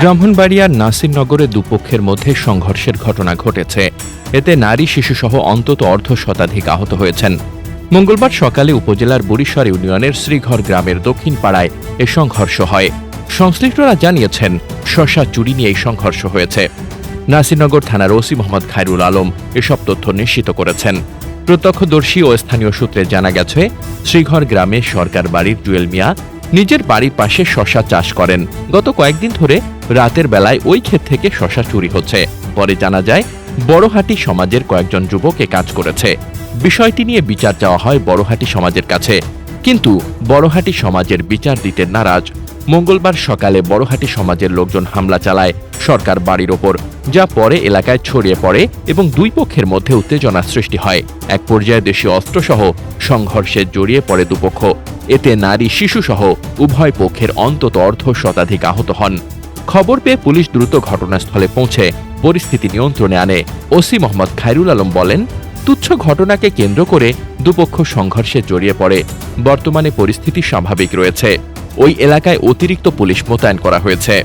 ব্রাহ্মণবাড়িয়ার নাসিরনগরে দুপক্ষের মধ্যে সংঘর্ষের ঘটনা ঘটেছে। এতে নারী, শিশুসহ অন্তত অর্ধ শতাধিক আহত হয়েছেন। মঙ্গলবার সকালে উপজেলার বরিশার ইউনিয়নের শ্রীঘর গ্রামের দক্ষিণ পাড়ায় এ সংঘর্ষ হয়। সংশ্লিষ্টরা জানিয়েছেন, শশা চুরি নিয়ে এই সংঘর্ষ হয়েছে। নাসিরনগর থানার ওসি মোহাম্মদ খায়রুল আলম এসব তথ্য নিশ্চিত করেছেন। প্রত্যক্ষদর্শী ও স্থানীয় সূত্রে জানা গেছে, শ্রীঘর গ্রামে সরকার বাড়ির জুয়েল মিয়া নিজের বাড়ির পাশে শশা চাষ করেন। গত কয়েকদিন ধরে রাতের বেলায় ওই ক্ষেত থেকে শশা চুরি হচ্ছে। পরে জানা যায়, বড়হাটি সমাজের কয়েকজন যুবক এ কাজ করেছে। বিষয়টি নিয়ে বিচার চাওয়া হয় বড়হাটি সমাজের কাছে। কিন্তু বড়হাটি সমাজের বিচার দিতে নারাজ। মঙ্গলবার সকালে বড়হাটি সমাজের লোকজন হামলা চালায় সরকার বাড়ির ওপর, যা পরে এলাকায় ছড়িয়ে পড়ে এবং দুই পক্ষের মধ্যে উত্তেজনা সৃষ্টি হয়। এক পর্যায়ে দেশীয় অস্ত্রসহ সংঘর্ষে জড়িয়ে পড়ে দুপক্ষ। এতে নারী, শিশুসহ উভয় পক্ষের অন্তত অর্ধ শতাধিক আহত হন। খবর পেয়ে পুলিশ দ্রুত ঘটনাস্থলে পৌঁছে পরিস্থিতি নিয়ন্ত্রণে আনে। ওসি মোহাম্মদ খাইরুল আলম বলেন, তুচ্ছ ঘটনাকে কেন্দ্র করে দুপক্ষ সংঘর্ষে জড়িয়ে পড়ে। বর্তমানে পরিস্থিতি স্বাভাবিক রয়েছে। ওই এলাকায় অতিরিক্ত পুলিশ মোতায়েন করা হয়েছে।